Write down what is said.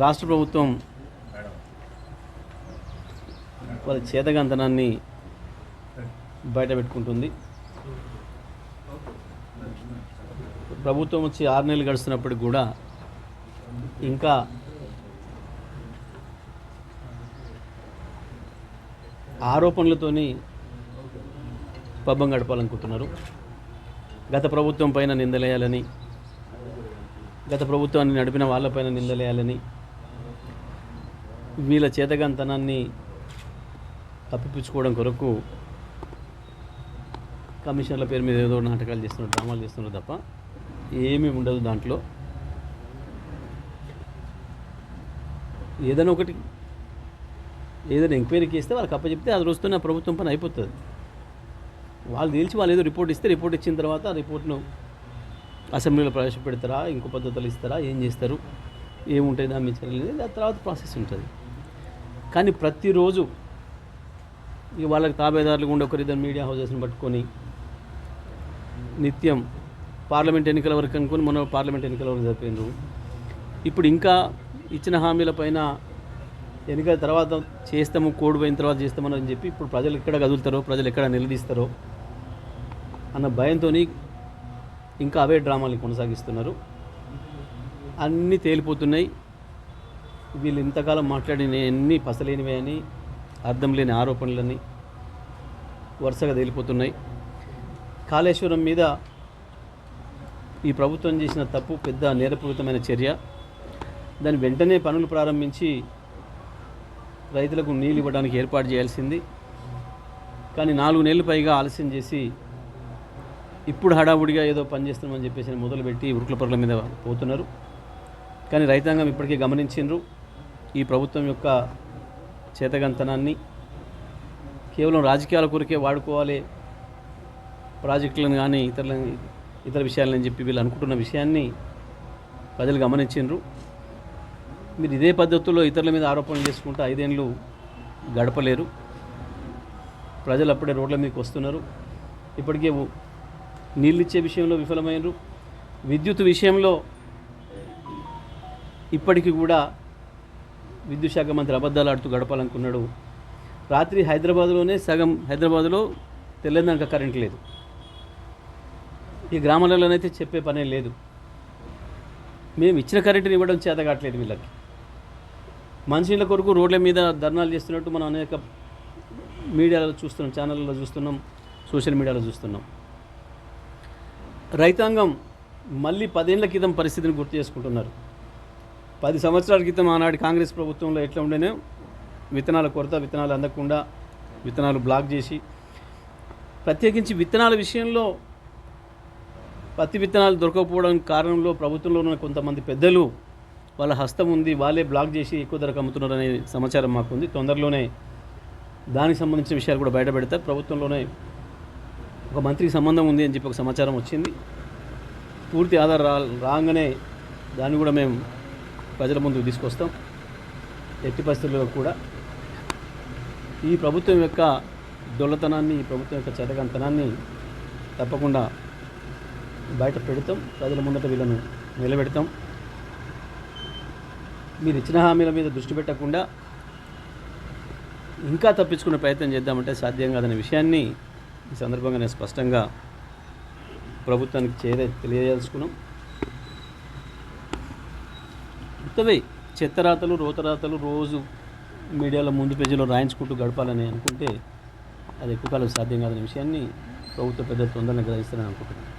రాష్ట్ర ప్రభుత్వం వాళ్ళ చేతగంతనాన్ని బయట పెట్టుకుంటుంది. ప్రభుత్వం వచ్చి ఆరు నెలలు గడుస్తున్నప్పటికి కూడా ఇంకా ఆరోపణలతోని పబ్బం గడపాలనుకుంటున్నారు. గత ప్రభుత్వం పైన నిందలేయాలని గత ప్రభుత్వాన్ని నడిపిన వాళ్ళపైన నిందలేయాలని వీళ్ళ చేతగంతనాన్ని తప్పిపుచ్చుకోవడం కొరకు కమిషన్ల పేరు మీద ఏదో నాటకాలు చేస్తున్నారు డ్రామాలు చేస్తున్నారు తప్ప ఏమీ ఉండదు దాంట్లో. ఏదైనా ఒకటి ఏదైనా ఎంక్వైరీకి ఇస్తే వాళ్ళకి అప్పచెప్తే అది వస్తున్న ప్రభుత్వం పని అయిపోతుంది. వాళ్ళు నిలిచి వాళ్ళు ఏదో రిపోర్ట్ ఇస్తే రిపోర్ట్ ఇచ్చిన తర్వాత ఆ రిపోర్ట్ను అసెంబ్లీలో ప్రవేశపెడతారా? ఇంకో పద్ధతులు ఇస్తారా? ఏం చేస్తారు? ఏముంటాయి? దాని మీద చర్యలు దాని ఆ తర్వాత ప్రాసెస్ ఉంటుంది. కానీ ప్రతిరోజు ఇక వాళ్ళకి తాబేదారులు ఉండే ఒకరిద్దరు మీడియా హౌసెస్ని పట్టుకొని నిత్యం పార్లమెంట్ ఎన్నికల వరకు అనుకుని మొన్న పార్లమెంట్ ఎన్నికల వరకు జరిపోయినారు ఇప్పుడు ఇంకా ఇచ్చిన హామీల పైన ఎన్నికల తర్వాత చేస్తాము కోడ్ పోయిన తర్వాత చేస్తామని చెప్పి ఇప్పుడు ప్రజలు ఎక్కడ కదులుతారో ప్రజలు ఎక్కడ నిలదీస్తారో అన్న భయంతో ఇంకా అవే డ్రామాలు కొనసాగిస్తున్నారు. అన్నీ తేలిపోతున్నాయి. వీళ్ళు ఇంతకాలం మాట్లాడిన ఎన్ని పసలేనివే అని అర్థం లేని ఆరోపణలని వరుసగా తేలిపోతున్నాయి. కాళేశ్వరం మీద ఈ ప్రభుత్వం చేసిన తప్పు పెద్ద నేరపూరితమైన చర్య. దాని వెంటనే పనులు ప్రారంభించి రైతులకు నీళ్ళు ఇవ్వడానికి ఏర్పాటు చేయాల్సింది. కానీ నాలుగు నెలలు పైగా ఆలస్యం చేసి ఇప్పుడు హడావుడిగా ఏదో పనిచేస్తున్నామని చెప్పేసి మొదలుపెట్టి ఉరుకుల పరుల మీద పోతున్నారు. కానీ రైతాంగం ఇప్పటికే గమనించిండ్రు. ఈ ప్రభుత్వం యొక్క చేతగంతనాన్ని కేవలం రాజకీయాల కొరకే వాడుకోవాలి ప్రాజెక్టులను కానీ ఇతరుల ఇతర విషయాలని చెప్పి వీళ్ళు అనుకుంటున్న విషయాన్ని ప్రజలు గమనించిండ్రు. మీరు ఇదే పద్ధతుల్లో ఇతరుల మీద ఆరోపణలు చేసుకుంటూ ఐదేళ్ళు గడపలేరు. ప్రజలు అప్పుడే రోడ్ల మీదకి వస్తున్నారు. ఇప్పటికే నీళ్ళిచ్చే నీళ్ళు ఇచ్చే విషయంలో విఫలమైనరు. విద్యుత్ విషయంలో ఇప్పటికీ కూడా విద్యుత్ శాఖ మంత్రి అబద్ధాలు ఆడుతూ గడపాలనుకున్నాడు. రాత్రి హైదరాబాద్లోనే సగం హైదరాబాద్లో తెల్లందాక కరెంట్ లేదు. ఈ గ్రామాలలోనైతే చెప్పే పనే లేదు. మేము ఇచ్చిన కరెంటుని ఇవ్వడం చేత కావట్లేదు వీళ్ళకి. మనుషుల కొరకు రోడ్ల మీద ధర్నాలు చేస్తున్నట్టు మనం అనేక మీడియాలో చూస్తున్నాం ఛానళ్ళలో చూస్తున్నాం సోషల్ మీడియాలో చూస్తున్నాం. రైతాంగం మళ్ళీ పదేళ్ళ క్రితం పరిస్థితిని గుర్తు చేసుకుంటున్నారు. పది సంవత్సరాల క్రితం ఆనాటి కాంగ్రెస్ ప్రభుత్వంలో ఎట్లా ఉండేనే విత్తనాల కొరత విత్తనాలు అందకుండా విత్తనాలు బ్లాక్ చేసి ప్రత్యేకించి విత్తనాల విషయంలో పత్తి విత్తనాలు దొరకకపోవడం కారణంలో ప్రభుత్వంలో ఉన్న కొంతమంది పెద్దలు వాళ్ళ హస్తం ఉంది వాళ్ళే బ్లాక్ చేసి ఎక్కువ ధరకు అమ్ముతున్నారు అనే సమాచారం మాకుంది. తొందరలోనే దానికి సంబంధించిన విషయాలు కూడా బయట పెడతారు ప్రభుత్వంలోనే ఒక మంత్రికి సంబంధం ఉంది అని చెప్పి ఒక సమాచారం వచ్చింది. పూర్తి ఆధార్ రా రాగానే దాన్ని కూడా మేము ప్రజల ముందుకు తీసుకొస్తాం. ఎట్టి పరిస్థితుల్లో కూడా ఈ ప్రభుత్వం యొక్క దొల్లతనాన్ని ఈ ప్రభుత్వం యొక్క చెతకంతనాన్ని తప్పకుండా బయట పెడతాం. ప్రజల ముందట వీళ్ళను నిలబెడతాం. మీరు ఇచ్చిన హామీల మీద దృష్టి పెట్టకుండా ఇంకా తప్పించుకునే ప్రయత్నం చేద్దామంటే సాధ్యం కాదనే విషయాన్ని ఈ సందర్భంగా నేను స్పష్టంగా ప్రభుత్వానికి చేరే తెలియజేసుకున్నాం ఉత్తవే చెత్తరాతలు రోతరాతలు రోజు మీడియాలో ముందు పేజీలో రాయించుకుంటూ గడపాలని అనుకుంటే అది ఎక్కువ కాలం సాధ్యం కాదనే విషయాన్ని ప్రభుత్వ పెద్ద తొందరగా గ్రహిస్తారని అనుకుంటున్నాను.